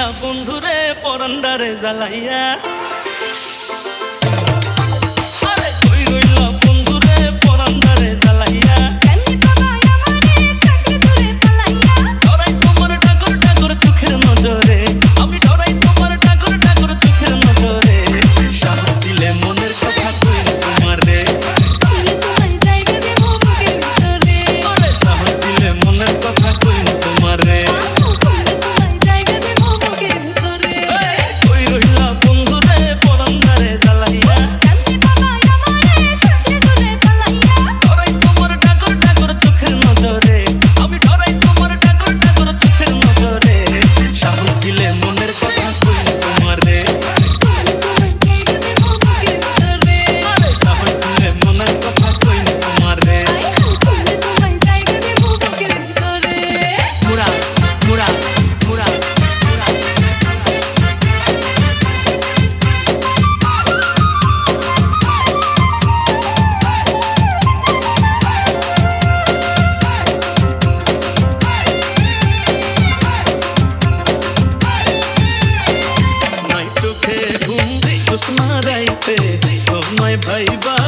দিলা বন্ধুরে পরান্ডারে জ্বালাইয়া Hey, bye.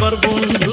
barbón.